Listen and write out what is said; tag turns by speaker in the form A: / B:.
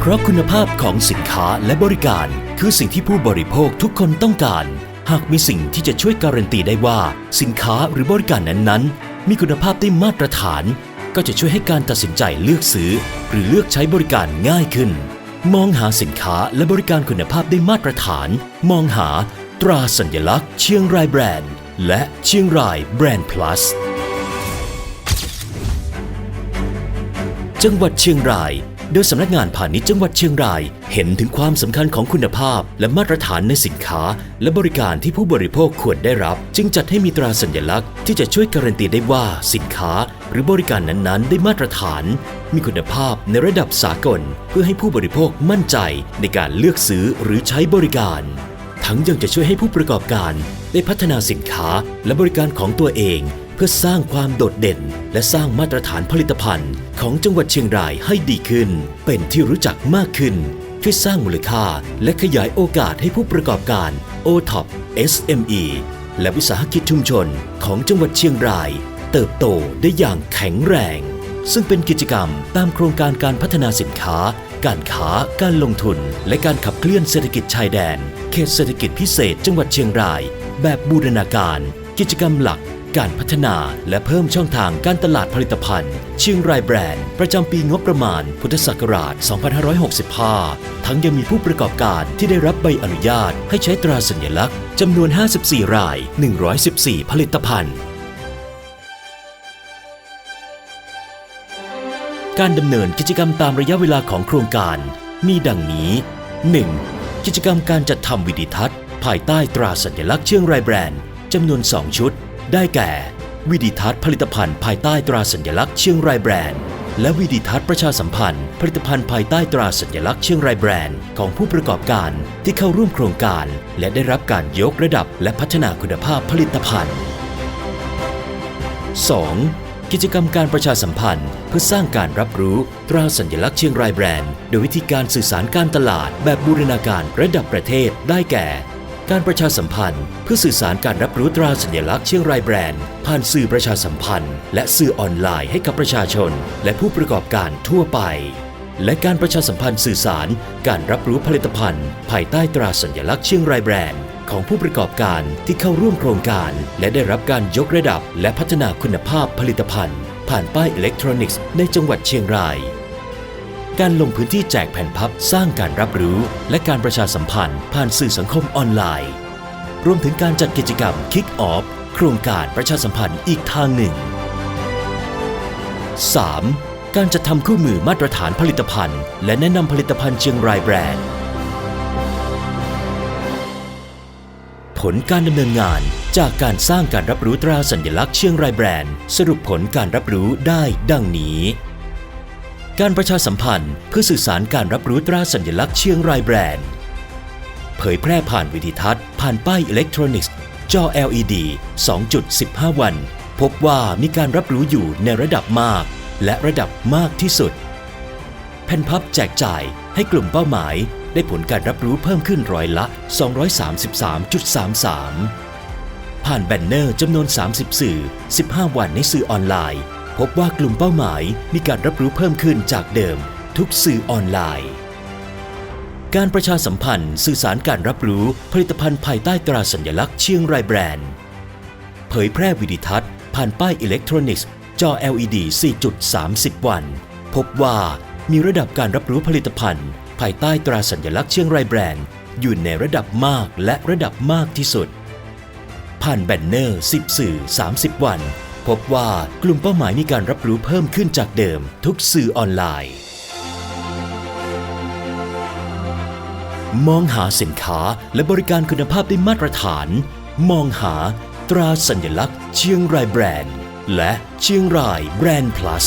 A: เพราะคุณภาพของสินค้าและบริการ คือสิ่งที่ผู้บริโภคทุกคนต้องการ หากมีสิ่งที่จะช่วยการันตีได้ว่า สินค้าหรือบริการนั้นๆ มีคุณภาพได้มาตรฐาน ก็จะช่วยให้การตัดสินใจเลือกซื้อ หรือเลือกใช้บริการง่ายขึ้น มองหาสินค้าและบริการคุณภาพได้มาตรฐาน มองหา ตราสัญลักษณ์ เชียงรายแบรนด์ และเชียงรายแบรนด์ plus จังหวัดเชียงราย โดยสำนักงานพาณิชย์จังหวัดเชียงราย เห็นถึงความสำคัญของคุณภาพ และมาตรฐานในสินค้า และบริการที่ผู้บริโภคควรได้รับ จึงจัดให้มีตราสัญลักษณ์ที่จะช่วยการันตีได้ว่าสินค้า หรือบริการนั้นๆ ได้มาตรฐาน มีคุณภาพในระดับสากล เพื่อให้ผู้บริโภคมั่นใจในการเลือกซื้อหรือใช้บริการ ทั้งยังจะช่วยให้ผู้ประกอบการ ได้พัฒนาสินค้าและบริการของตัวเอง เพื่อสร้างความโดดเด่น และสร้างมาตรฐานผลิตภัณฑ์ของจังหวัดเชียงรายให้ดีขึ้น เป็นที่รู้จักมากขึ้นช่วยสร้างมูลค่า และขยายโอกาสให้ผู้ประกอบการ OTOP SME และวิสาหกิจชุมชนของจังหวัดเชียงราย เติบโตได้อย่างแข็งแรง ซึ่งเป็นกิจกรรมตามโครงการการพัฒนาสินค้า การค้า การลงทุน และการขับเคลื่อนเศรษฐกิจชายแดน เขตเศรษฐกิจพิเศษจังหวัดเชียงราย แบบบูรณาการ กิจกรรมหลัก การพัฒนาและเพิ่มช่องทางการตลาดผลิตภัณฑ์เชียงรายแบรนด์ ประจำปีงบประมาณ พุทธศักราช 2565 ทั้งยังมีผู้ประกอบการที่ได้รับใบอนุญาตให้ใช้ตราสัญลักษณ์จำนวน 54 ราย 114 ผลิตภัณฑ์ การดำเนินกิจกรรมตามระยะเวลาของโครงการ มีดังนี้ 1. กิจกรรมการจัดทำวิดีทัศน์ ภายใต้ตราสัญลักษณ์เชียงรายแบรนด์จำนวน 2 ชุด ได้แก่ วิดีทัศน์ผลิตภัณฑ์ภายใต้ตราสัญลักษณ์เชียงรายแบรนด์ และวิดีทัศน์ประชาสัมพันธ์ ผลิตภัณฑ์ภายใต้ตราสัญลักษณ์เชียงรายแบรนด์ ของผู้ประกอบการที่เข้าร่วมโครงการ และได้รับการยกระดับและพัฒนาคุณภาพผลิตภัณฑ์ 2. กิจกรรมการประชาสัมพันธ์ เพื่อสร้างการรับรู้ตราสัญลักษณ์เชียงรายแบรนด์ โดยวิธีการสื่อสารการตลาดแบบบูรณาการระดับประเทศได้แก่ การประชาสัมพันธ์ เพื่อสื่อสารการรับรู้ตราสัญลักษณ์เชียงรายแบรนด์ ผ่านสื่อประชาสัมพันธ์ และสื่อออนไลน์ให้กับประชาชน และผู้ประกอบการทั่วไป และการประชาสัมพันธ์สื่อสาร การรับรู้ผลิตภัณฑ์ ภายใต้ตราสัญลักษณ์เชียงรายแบรนด์ของผู้ประกอบการที่เข้าร่วมโครงการ และได้รับการยกระดับ และพัฒนาคุณภาพผลิตภัณฑ์ ผ่านป้ายอิเล็กทรอนิกส์ในจังหวัดเชียงราย การลงพื้นที่แจกแผ่นพับสร้างการรับรู้ และการประชาสัมพันธ์ ผ่านสื่อสังคมออนไลน์ รวมถึงการจัดกิจกรรม Kick Off โครงการประชาสัมพันธ์อีกทางหนึ่ง 3. การจัดทำคู่มือมาตรฐานผลิตภัณฑ์ และแนะนำผลิตภัณฑ์เชียงรายแบรนด์ ผลการดำเนินงานจากการสร้างการรับรู้ตราสัญลักษณ์เชียงรายแบรนด์ สรุปผลการรับรู้ได้ดังนี้ การประชาสัมพันธ์เพื่อสื่อสารการรับรู้ตราสัญลักษณ์เชียงรายแบรนด์ เผยแพร่ผ่านวิดีทัศน์ ผ่านป้ายอิเล็กทรอนิกส์ จอ LED 2.15 วัน พบว่ามีการรับรู้อยู่ในระดับมาก และระดับมากที่สุด แผ่นพับแจกจ่ายให้กลุ่มเป้าหมาย ได้ผลการรับรู้เพิ่มขึ้นร้อยละ 233.33 ผ่านแบนเนอร์จำนวน 30 สื่อ 15 วันในสื่อออนไลน์ พบว่ากลุ่มเป้าหมายมีการรับรู้เพิ่มขึ้นจากเดิม ทุกสื่อออนไลน์ การประชาสัมพันธ์สื่อสารการรับรู้ผลิตภัณฑ์ภายใต้ตราสัญลักษณ์เชียงรายแบรนด์ เผยแพร่วิดีทัศน์ ผ่านป้ายอิเล็กทรอนิกส์ จอ LED 4.30 วัน พบว่ามีระดับการรับรู้ผลิตภัณฑ์ ภายใต้ตราสัญลักษณ์เชียงรายแบรนด์ อยู่ในระดับมากและระดับมากที่สุด ผ่านแบนเนอร์ 10 สื่อ 30 วัน พบว่ากลุ่มเป้าหมายมีการรับรู้เพิ่มขึ้นจากเดิม ทุกสื่อออนไลน์ มองหาสินค้าและบริการคุณภาพได้มาตรฐาน มองหาตราสัญลักษณ์ เชียงรายแบรนด์ และเชียงรายแบรนด์ plus